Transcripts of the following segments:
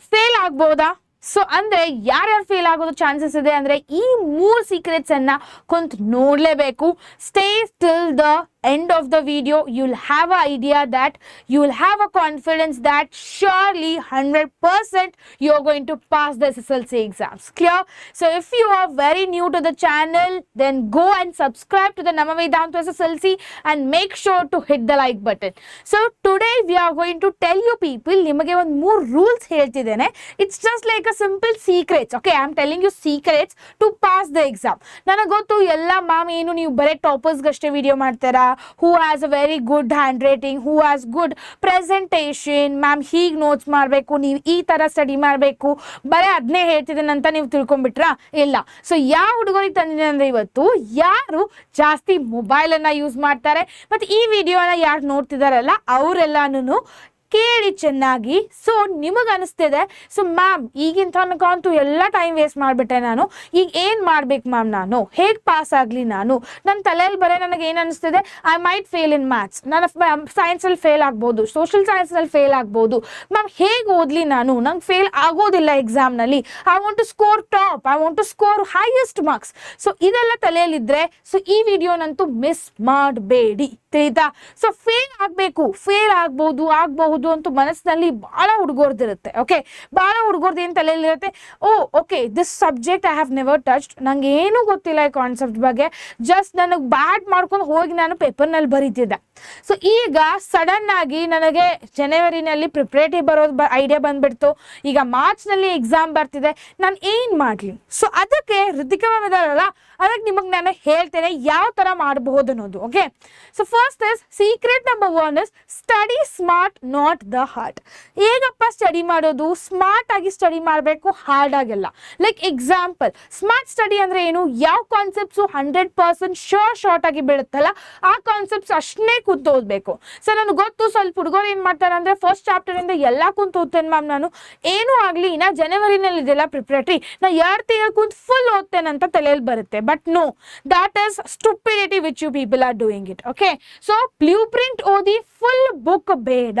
Fail ಆಗ್ಬೋದಾ? So ಅಂದ್ರೆ ಯಾರ್ಯಾರು ಫೇಲ್ ಆಗೋದು ಚಾನ್ಸಸ್ ಇದೆ? ಅಂದ್ರೆ ಈ ಮೂರು ಸೀಕ್ರೆಟ್ಸ್ ಅನ್ನ ಕುಂತ್ ನೋಡ್ಲೇಬೇಕು. Stay still the end of the video you'll have an idea that you'll have a confidence that surely 100% you're going to pass the SSLC exams. Clear? So if you are very new to the channel, then go and subscribe to the Namavedanta SSLC and make sure to hit the like button. So today we are going to tell you people ನಿಮಗೆ ಒಂದು ಮೂರು rules ಹೇಳ್ತಿದ್ದೇನೆ it's just like a simple secrets okay I am telling you secrets to pass the exam ನನಗೆ ಗೊತ್ತು ಎಲ್ಲ ma'am ಏನು ನೀವು ಬರೀ video ಮಾಡ್ತಾರಾ who has a very good handwriting who has good presentation ma'am ಹೀಗೆ ನೋಟ್ಸ್ ಮಾಡಬೇಕು, ನೀವು ಈ ಥರ ಸ್ಟಡಿ ಮಾಡಬೇಕು. ಬರೀ ಅದನ್ನೇ ಹೇಳ್ತಿದ್ದೇನೆ ಅಂತ ನೀವು ತಿಳ್ಕೊಂಡ್ಬಿಟ್ರ? ಇಲ್ಲ. ಸೊ ಯಾವ ಹುಡುಗರಿಗೆ ತಂದಿದೆ ಅಂದರೆ ಇವತ್ತು ಯಾರು ಜಾಸ್ತಿ ಮೊಬೈಲನ್ನು ಯೂಸ್ ಮಾಡ್ತಾರೆ? ಮತ್ತು ಈ ವಿಡಿಯೋನ ಯಾರು ನೋಡ್ತಿದಾರಲ್ಲ ಅವರೆಲ್ಲನೂ ಕೇಳಿ ಚೆನ್ನಾಗಿ. ಸೊ ನಿಮಗೆ ಅನಿಸ್ತಿದೆ ಸೊ ಮ್ಯಾಮ್ ಈಗಿನ ತನಕ ಅಂತೂ ಎಲ್ಲ ಟೈಮ್ ವೇಸ್ಟ್ ಮಾಡಿಬಿಟ್ಟೆ ನಾನು. ಈಗ ಏನು ಮಾಡ್ಬೇಕು ಮ್ಯಾಮ್ ನಾನು? ಹೇಗೆ ಪಾಸ್ ಆಗಲಿ ನಾನು? ನನ್ನ ತಲೆಯಲ್ಲಿ ಬರೀ ನನಗೆ ಏನು ಅನಿಸ್ತಿದೆ? I might fail in maths ನಾನು ಸೈನ್ಸಲ್ಲಿ ಫೇಲ್ ಆಗ್ಬೋದು. ಸೋಷಿಯಲ್ ಸೈನ್ಸ್ನಲ್ಲಿ ಫೇಲ್ ಆಗ್ಬೋದು. ಮ್ಯಾಮ್ ಹೇಗೆ ಓದಲಿ ನಾನು? ನಂಗೆ ಫೇಲ್ ಆಗೋದಿಲ್ಲ ಎಕ್ಸಾಮ್ನಲ್ಲಿ I want to score top I want to score highest marks so ಇದೆಲ್ಲ ತಲೆಯಲ್ಲಿದ್ದರೆ ಸೊ ಈ ವಿಡಿಯೋನಂತೂ ಮಿಸ್ ಮಾಡಬೇಡಿ. ತಿಳಿತಾ? ಸೊ ಫೇಲ್ ಆಗಬೇಕು. ಫೇಲ್ ಆಗ್ಬೋದು, ಆಗಬಹುದು. ಅಂತ ಮನಸ್ಸಿನಲ್ಲಿ ಭಾಳ ಹುಡುಗೋರ್ದಿರುತ್ತೆ ಓಕೆ ಭಾಳ ಹುಡುಗರ್ದು ಏನು ತಲೆಯಲ್ಲಿರುತ್ತೆ ಓ okay this subject I have never touched ನಂಗೆ ಏನೂ ಗೊತ್ತಿಲ್ಲ ಈ ಕಾನ್ಸೆಪ್ಟ್ ಬಗ್ಗೆ. ಜಸ್ಟ್ ನನಗೆ ಬ್ಯಾಟ್ ಮಾಡ್ಕೊಂಡು ಹೋಗಿ ನಾನು ಪೇಪರ್ನಲ್ಲಿ ಬರೀತಿದ್ದೆ. ಸೊ ಈಗ ಸಡನ್ ಆಗಿ ನನಗೆ ಜನವರಿನಲ್ಲಿ ಪ್ರಿಪ್ರೇಟಿವ್ ಬರೋದು ಬ ಐಡಿಯಾ ಬಂದ್ಬಿಡ್ತು. ಈಗ ಮಾರ್ಚ್ನಲ್ಲಿ ಎಕ್ಸಾಮ್ ಬರ್ತಿದೆ. ನಾನು ಏನು ಮಾಡಲಿ? ಸೊ ಅದಕ್ಕೆ ಋತಿಕ ಅದಕ್ಕೆ ನಿಮಗೆ ನಾನು ಹೇಳ್ತೇನೆ ಯಾವ ಥರ ಮಾಡಬಹುದು ಅನ್ನೋದು okay so first is secret number one is study smart not the hard ಹೇಗಪ್ಪ ಸ್ಟಡಿ ಮಾಡೋದು? ಸ್ಮಾರ್ಟ್ ಆಗಿ ಸ್ಟಡಿ ಮಾಡಬೇಕು ಹಾರ್ಡ್ ಆಗಿಲ್ಲ. ಲೈಕ್ ಎಕ್ಸಾಂಪಲ್ ಸ್ಮಾರ್ಟ್ ಸ್ಟಡಿ ಅಂದ್ರೆ ಏನು? ಯಾವ concepts hundred percent sure short ಆಗಿ ಬೀಳುತ್ತಲ್ಲ, ಆ ಕಾನ್ಸೆಪ್ಟ್ಸ್ ಅಷ್ಟನ್ನೇ ಕೂತು ಓದಬೇಕು ಸರ್ ನನಗೆ ಗೊತ್ತು ಸ್ವಲ್ಪ ಹುಡುಗರು ಏನು ಮಾಡ್ತಾರೆ ಅಂದ್ರೆ ಫಸ್ಟ್ ಚಾಪ್ಟರ್ ಇಂದ ಎಲ್ಲ ಕುಂತು ಓದ್ತೇನೆ ಮ್ಯಾಮ್ ನಾನು. ಏನೂ ಆಗಲಿ, ಇನ್ನ ಜನವರಿನಲ್ಲಿ ಇದೆಲ್ಲ ಪ್ರಿಪ್ರೇಟ್ರಿ ನಾ ಎರಡು ತಿಂಗಳು ಕುಂತು ಫುಲ್ ಓದ್ತೇನೆ ಅಂತ ತಲೆಯಲ್ಲಿ ಬರುತ್ತೆ. But no that is stupidity which you people are doing it okay so blueprint ಓದಿ ಫುಲ್ ಬುಕ್ ಬೇಡ.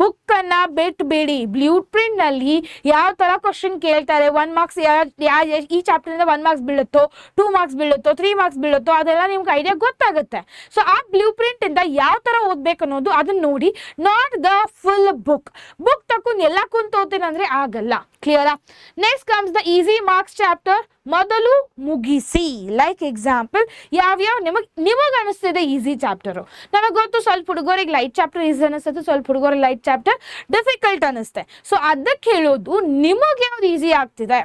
ಬುಕ್ ಅನ್ನ ಬಿಟ್ಬೇಡಿ. ಬ್ಲೂ ಪ್ರಿಂಟ್ನಲ್ಲಿ ಯಾವ ತರ ಕ್ವಶನ್ ಕೇಳ್ತಾರೆ? ಒನ್ ಮಾರ್ಕ್ಸ್ ಈ ಚಾಪ್ಟರ್ ಇಂದ ಒನ್ ಮಾರ್ಕ್ಸ್ ಬೀಳುತ್ತೋ ಟೂ ಮಾರ್ಕ್ಸ್ ಬೀಳುತ್ತೋ ತ್ರೀ ಮಾರ್ಕ್ಸ್ ಬೀಳುತ್ತೋ, ಅದೆಲ್ಲ ನಿಮ್ಗೆ ಐಡಿಯಾ ಗೊತ್ತಾಗುತ್ತೆ. ಸೊ ಆ ಬ್ಲೂ ಪ್ರಿಂಟ್ ಇಂದ ಯಾವ ತರ ಓದ್ಬೇಕು ಅನ್ನೋದು ಅದನ್ನ ನೋಡಿ not the full book book ತಕೊಂಡ್ ಎಲ್ಲ ಕುಂತ ಓದ್ತೀನಿ ಅಂದ್ರೆ ಆಗಲ್ಲ. ಕ್ಲಿಯರಾ next comes the easy marks chapter ಮೊದಲು ಮುಗಿಸಿ. ಲೈಕ್ ಎಕ್ಸಾಂಪಲ್ ಯಾವ್ಯಾವ ನಿಮಗೆ ನಿಮಗೆ ಅನಿಸ್ತಿದೆ ಈಸಿ ಚಾಪ್ಟರು ನಮಗೆ ಗೊತ್ತು ಸ್ವಲ್ಪ ಹುಡುಗರಿಗೆ ಲೈಟ್ ಚಾಪ್ಟರ್ ಈಸಿ ಅನಿಸುತ್ತೆ ಸ್ವಲ್ಪ ಹುಡುಗರಿಗೆ ಲೈಟ್ ಚಾಪ್ಟರ್ ಡಿಫಿಕಲ್ಟ್ ಅನಿಸುತ್ತೆ ಸೊ ಅದಕ್ಕೆ ಹೇಳೋದು ನಿಮಗೆ ಯಾವ್ದು ಈಸಿ ಆಗ್ತಿದೆ?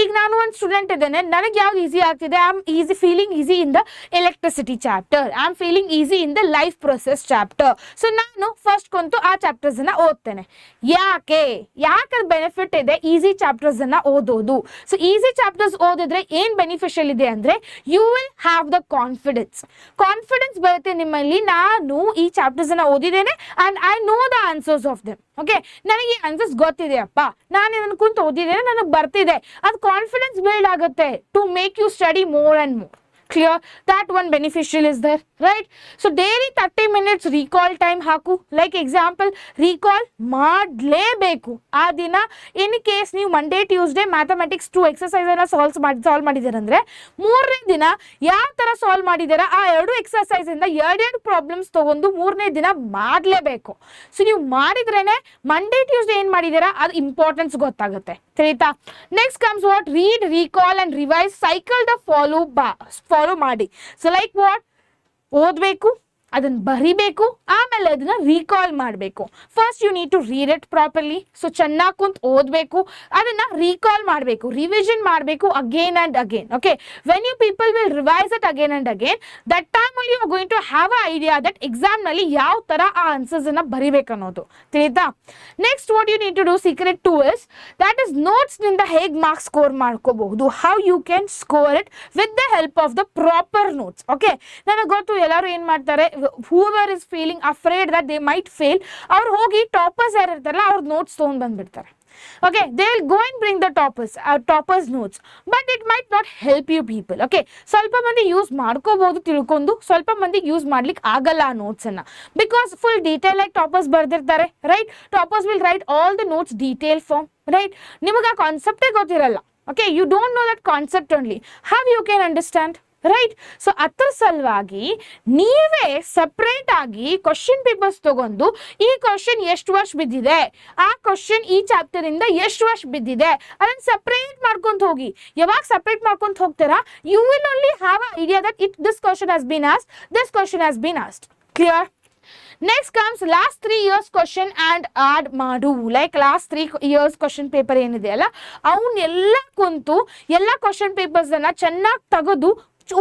ಈಗ ನಾನು ಒಂದು ಸ್ಟೂಡೆಂಟ್ ಇದ್ದೇನೆ. ನನಗೆ ಯಾವ್ದು ಈಸಿ ಆಗ್ತಿದೆ? I am easy feeling easy in the electricity chapter I am feeling easy in the life process chapter so ನಾನು ಫಸ್ಟ್ ಕುಂತು ಆ ಚಾಪ್ಟರ್ಸ್ ಅನ್ನ ಓದ್ತೇನೆ. ಯಾಕೆ? ಯಾಕೆ ಬೆನಿಫಿಟ್ ಇದೆ ಈಸಿ ಚಾಪ್ಟರ್ಸ್ ಅನ್ನ ಓದೋದು? ಸೊ ಈಸಿ ಚಾಪ್ಟರ್ಸ್ ಓದಿದ್ರೆ ಏನ್ ಬೆನಿಫಿಷಿಯಲ್ ಇದೆ ಅಂದ್ರೆ you will have the confidence confidence ಬರುತ್ತೆ ನಿಮ್ಮಲ್ಲಿ. ನಾನು ಈ ಚಾಪ್ಟರ್ಸ್ ಅನ್ನ ಓದಿದ್ದೇನೆ and I know the answers of them okay ನನಗೆ ಈ ಆನ್ಸರ್ಸ್ ಗೊತ್ತಿದೆಯಪ್ಪ. ನಾನು ಇದನ್ನು ಕುಂತು ಓದಿದ್ದೇನೆ, ನನಗೆ ಬರ್ತಿದೆ. ಅದು ಕಾನ್ಫಿಡೆನ್ಸ್ ಬಿಲ್ಡ್ ಆಗುತ್ತೆ to make you study more and more clear that one beneficial is there right so daily thirty minutes recall time ಹಾಕು ಲೈಕ್ ಎಕ್ಸಾಂಪಲ್ ರೀಕಾಲ್ ಮಾಡಲೇಬೇಕು ಆ ದಿನ ಇನ್ ಕೇಸ್ ನೀವು Monday Tuesday mathematics two exercise solve ಮಾಡಿ solve ಮಾಡಿದ್ದೀರಂದ್ರೆ ಮೂರನೇ ದಿನ ಯಾವ ಥರ ಸಾಲ್ವ್ ಮಾಡಿದ್ದೀರಾ ಆ ಎರಡು ಎಕ್ಸಸೈಸ್ ಎರಡೆರಡು ಪ್ರಾಬ್ಲಮ್ಸ್ ತಗೊಂಡು ಮೂರನೇ ದಿನ ಮಾಡಲೇಬೇಕು ಸೊ ನೀವು ಮಾಡಿದ್ರೇನೆ ಮಂಡೇ ಟ್ಯೂಸ್ಡೇ ಏನು ಮಾಡಿದ್ದೀರಾ ಅದು ಇಂಪಾರ್ಟೆನ್ಸ್ ಗೊತ್ತಾಗುತ್ತೆ ತಿಳಿತಾ next comes what read recall and revise cycle the follow ಬಾ ಫಾಲೋ ಮಾಡಿ. ಸೊ ಲೈಕ್ ವಾಟ್ ಓದಬೇಕು ಅದನ್ನ ಬರಿಬೇಕು, ಆಮೇಲೆ ಅದನ್ನ ರೀಕಾಲ್ ಮಾಡಬೇಕು. First you need to read it properly so ಚೆನ್ನಾಗಿ ಕುಂತ್ ಓದಬೇಕು, ಅದನ್ನ ರೀಕಾಲ್ ಮಾಡಬೇಕು ರಿವಿಷನ್ ಮಾಡಬೇಕು again and again okay when you people will revise it again and again that time you going to have a idea that ಎಕ್ಸಾಮ್ನಲ್ಲಿ ಯಾವ ತರ ಆ answers ಅನ್ನ ಬರಿಬೇಕು ಅನ್ನೋದು. ತಿಳಿತಾ? Next what you need to do secret two is that is ನೋಟ್ಸ್ನಿಂದ ಹೇಗೆ marks score ಮಾಡ್ಕೋಬಹುದು how you can score it with the help of the proper notes okay ನನಗೆ ಗೊತ್ತು, ಎಲ್ಲರೂ ಏನು ಮಾಡ್ತಾರೆ however is feeling afraid that they might fail ಅವ್ರು ಹೋಗಿ toppers ಯಾರು ಇರ್ತಾರಲ್ಲ ಅವ್ರ ನೋಟ್ಸ್ ತೊಗೊಂಡು ಬಂದ್ಬಿಡ್ತಾರೆ. Okay they go and bring the toppers toppers toppers notes, but it might not help you people, okay? ಸ್ವಲ್ಪ ಮಂದಿ ಯೂಸ್ ಮಾಡ್ಕೋಬಹುದು ತಿಳ್ಕೊಂಡು, ಸ್ವಲ್ಪ ಮಂದಿ ಯೂಸ್ ಮಾಡ್ಲಿಕ್ಕೆ ಆಗಲ್ಲ ಆ ನೋಟ್ಸ್ ಅನ್ನ. ಬಿಕಾಸ್ ಫುಲ್ ಡೀಟೇಲ್ ಆಗಿ toppers ಬರ್ದಿರ್ತಾರೆ right toppers will write all the notes detail form right ನಿಮಗೆ ಆ ಕಾನ್ಸೆಪ್ಟೇ ಗೊತ್ತಿರಲ್ಲ okay you don't know that concept only have you can understand right so ಅದ್ರ ಸಲುವಾಗಿ ನೀವೇ ಸಪ್ರೇಟ್ ಆಗಿ ಕ್ವಶನ್ ಪೇಪರ್ಸ್ ತಗೊಂಡು ಈ ಕ್ವಶನ್ ಎಷ್ಟು ವರ್ಷ ಬಿದ್ದಿದೆ? ಆ ಕ್ವಶನ್ ಈ ಚಾಪ್ಟರ್ ಇಂದ ಎಷ್ಟು ವರ್ಷ ಬಿದ್ದಿದೆ? ಅದನ್ನ ಸಪ್ರೇಟ್ ಮಾಡ್ಕೊಂತ ಹೋಗಿ. ಯಾವಾಗ ಸಪ್ರೇಟ್ ಮಾಡ್ಕೊಂತ ಹೋಗ್ತೀರಾ? You will only have a idea that it this question has been asked this question has been asked clear next comes last three years question and add ಮಾಡು like last three years question paper ಏನಿದೆ ಅಲ್ಲ? ಅವನ್ನೆಲ್ಲ ಕುಂತು ಎಲ್ಲ question ಪೇಪರ್ಸನ್ನು ಚೆನ್ನಾಗಿ ತೆಗೆದು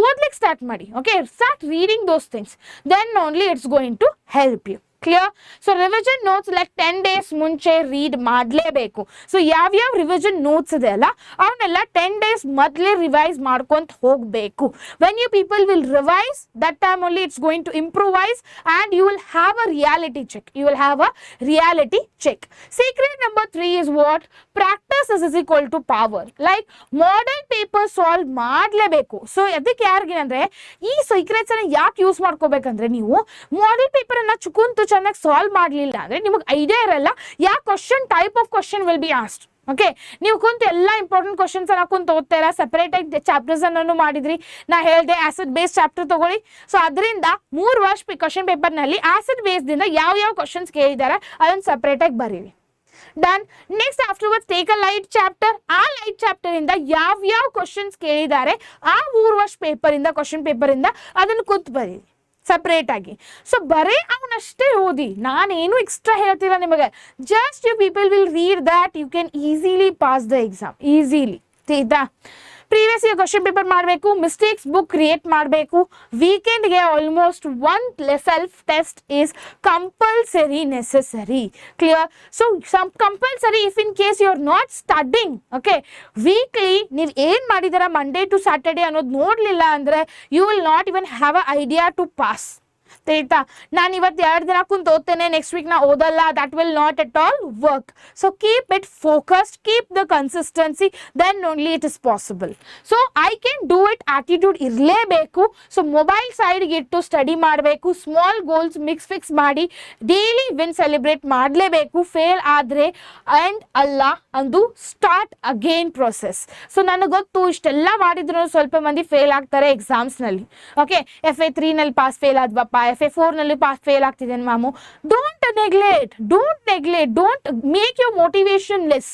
ಓದ್ಲಿಕ್ಕೆ start ಮಾಡಿ okay start reading those things then only it's going to help you clear so revision notes like ten days ಮುಂಚೆ ರೀಡ್ ಮಾಡಲೇಬೇಕು ಸೊ ಯಾವ್ಯಾವ ರಿವಿಷನ್ ನೋಟ್ಸ್ ಇದೆ ಅಲ್ಲ ಅವನ್ನೆಲ್ಲ ಟೆನ್ ಡೇಸ್ ಮೊದಲೇ ರಿವೈಸ್ ಮಾಡ್ಕೊಂತ ಹೋಗಬೇಕು when you people will revise that time only it's going to improvise and you will have a reality check you will have a reality check secret number three is what practice is is equal to power like modern paper solve ಮಾಡಲೇಬೇಕು so ಅದಕ್ಕೆ ಯಾರಿಗೆ ಅಂದರೆ ಈ secrets ಯಾಕೆ use ಮಾಡ್ಕೋಬೇಕಂದ್ರೆ ನೀವು model paper ಅನ್ನ ಚುಕುಂತು ಚೆನ್ನಾಗಿ solve ಮಾಡಲಿಲ್ಲ ಅಂದ್ರೆ ನಿಮಗೆ ಐಡಿಯಾ ಇರಲ್ಲ. ಯಾ question type of question will be asked okay ನೀವು ಕುಂತು ಎಲ್ಲ ಇಂಪಾರ್ಟೆಂಟ್ ಕ್ವಶನ್ಸ್ ಅನ್ನ ಕುಂತು ಓದ್ತಾರ ಸೆಪರೇಟ್ ಆಗಿ ಚಾಪ್ಟರ್ಸ್ ಅನ್ನು ಮಾಡಿದ್ರಿ. ನಾ ಹೇಳಿದೆ ಆಸಿಡ್ ಬೇಸ್ ಚಾಪ್ಟರ್ ತಗೊಳ್ಳಿ. ಸೊ ಅದರಿಂದ ಮೂರು ವರ್ಷ ಕ್ವಶನ್ ಪೇಪರ್ನಲ್ಲಿ ಆಸಿಡ್ ಬೇಸ್ದಿಂದ ಯಾವ ಯಾವ ಕ್ವಶನ್ಸ್ ಕೇಳಿದ್ದಾರೆ ಅದನ್ನು ಸೆಪರೇಟ್ ಆಗಿ ಬರೀರಿ. Done next after afterwards take a light chapter ಆ ಲೈಟ್ ಚಾಪ್ಟರ್ ಇಂದ ಯಾವ ಯಾವ ಕ್ವಶನ್ಸ್ ಕೇಳಿದ್ದಾರೆ ಆ ಮೂರು ವರ್ಷ ಪೇಪರ್ ಇಂದ ಕ್ವಶನ್ ಪೇಪರ್ ಇಂದ ಅದನ್ನು ಕುಂತು ಬರೀರಿ. ಸಪ್ರೇಟ್ ಆಗಿ. ಸೊ ಬರೀ ಅವನಷ್ಟೇ ಓದಿ. ನಾನೇನು ಎಕ್ಸ್ಟ್ರಾ ಹೇಳ್ತಿಲ್ಲ ನಿಮಗೆ. Just you people will read that you can easily pass the exam easily ಆಯ್ತಾ ಪ್ರೀವಿಯಸ್ ಇಯರ್ ಕ್ವಶನ್ ಪೇಪರ್ ಮಾಡಬೇಕು ಮಿಸ್ಟೇಕ್ಸ್ ಬುಕ್ ಕ್ರಿಯೇಟ್ ಮಾಡಬೇಕು. ವೀಕೆಂಡ್ಗೆ almost one self test is compulsory necessary clear so some compulsory if in case you are not studying okay weekly ನೀವು ಏನು ಮಾಡಿದಾರ Monday to Saturday ಅನ್ನೋದು ನೋಡಲಿಲ್ಲ ಅಂದರೆ you will not even have a idea to pass ಆಯ್ತಾ ನಾನು ಇವತ್ತು ಎರಡು ದಿನ ಕುಂತ ಓದ್ತೇನೆ ನೆಕ್ಸ್ಟ್ ವೀಕ್ ನಾ ಓದಲ್ಲ that will not at all work so keep it focused keep the consistency then only it is possible so I can do it attitude ಇರಲೇಬೇಕು. So mobile ಸೈಡ್ಗೆ ಇಟ್ಟು ಸ್ಟಡಿ ಮಾಡಬೇಕು ಸ್ಮಾಲ್ ಗೋಲ್ಸ್ ಮಿಕ್ಸ್ ಫಿಕ್ಸ್ ಮಾಡಿ daily win celebrate ಮಾಡಲೇಬೇಕು fail ಆದರೆ and ಅಲ್ಲ ಅಂದು start again process so ನನಗೆ ಗೊತ್ತು, ಇಷ್ಟೆಲ್ಲ ಮಾಡಿದ್ರು, ಸ್ವಲ್ಪ ಮಂದಿ ಫೇಲ್ ಆಗ್ತಾರೆ ಎಕ್ಸಾಮ್ಸ್ನಲ್ಲಿ ಓಕೆ ಎಫ್ ಎ ತ್ರೀನಲ್ಲಿ ಪಾಸ್ ಫೇಲ್ ಆದ್ವಪ್ಪ. ಎಫ್ ಎ ಫೋರ್ನಲ್ಲಿ pass fail ಆಗ್ತಿದ್ದೇನೆ ma'am don't neglect don't neglect don't make your motivation less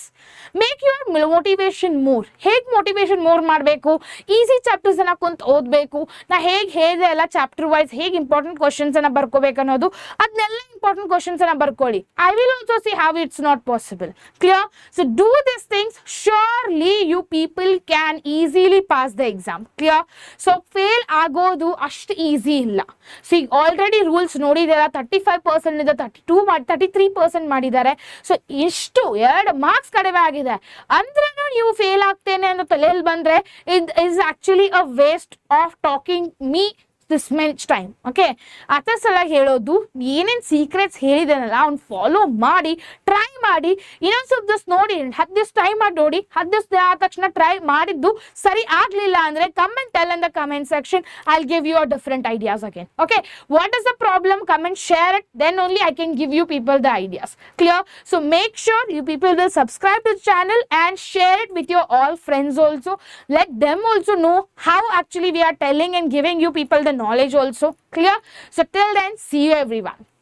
make your motivation more ಹೇಗೆ ಮೋಟಿವೇಶನ್ ಮೋರ್ ಮಾಡಬೇಕು? ಈಸಿ ಚಾಪ್ಟರ್ಸ್ ಅನ್ನ ಕುಂತ್ ಓದಬೇಕು. ನಾ ಹೇಗೆ ಹೇಳಿದೆ ಎಲ್ಲ ಚಾಪ್ಟರ್ ವೈಸ್ ಹೇಗೆ ಇಂಪಾರ್ಟೆಂಟ್ ಕ್ವಶನ್ಸ್ ಅನ್ನ ಬರ್ಕೋಬೇಕು ಅನ್ನೋದು. ಅದನ್ನೆಲ್ಲ ಇಂಪಾರ್ಟೆಂಟ್ ಕ್ವಶನ್ಸ್ ಅನ್ನ ಬರ್ಕೊಳ್ಳಿ. I will also see have it's not possible clear so do this things surely you people can easily pass the exam clear so fail ಆಗೋದು ಅಷ್ಟು ಈಸಿ ಇಲ್ಲ. ಸೊ ಈಗ ಆಲ್ರೆಡಿ ರೂಲ್ಸ್ ನೋಡಿದಾರ ತರ್ಟಿ ಫೈವ್ ಪರ್ಸೆಂಟ್ ಇಂದ thirty two ಮಾಡಿ thirty three percent ಮಾಡಿದ್ದಾರೆ. So ಇಷ್ಟು, ಎರಡು ಮಾರ್ಕ್ಸ್ ಕಡಿಮೆ ಆಗಿದೆ. ಅಂದ್ರೆ ನೀವು ಫೇಲ್ ಆಗ್ತೇನೆ ಅನ್ನೋ ತಲೆಯಲ್ಲಿ ಬಂದ್ರೆ it is actually a waste of talking me this much time okay ಅದ್ರ ಸಲ ಹೇಳೋದು, ಏನೇನು ಸೀಕ್ರೆಟ್ಸ್ ಹೇಳಿದಾನಲ್ಲ, ಅವ್ನು ಫಾಲೋ ಮಾಡಿ ಟ್ರೈ ಮಾಡಿ, ಇನ್ನೊಂದು ಸ್ವಲ್ಪ ದಿವಸ ನೋಡಿ ಹತ್ತು ದಿವಸ ಟ್ರೈ ಮಾಡಿ ನೋಡಿ ಹತ್ತು ದಿವಸ ಆದ ತಕ್ಷಣ ಟ್ರೈ ಮಾಡಿದ್ದು ಸರಿ ಆಗಲಿಲ್ಲ ಅಂದರೆ comment tell in the comment section I give you a different ideas again okay what is the problem comment share it then only I can give you people the ideas clear so make sure you people will subscribe to channel and share it with your all friends also. Let them also know how actually we are telling and giving you people the knowledge also. Clear? So till then see you everyone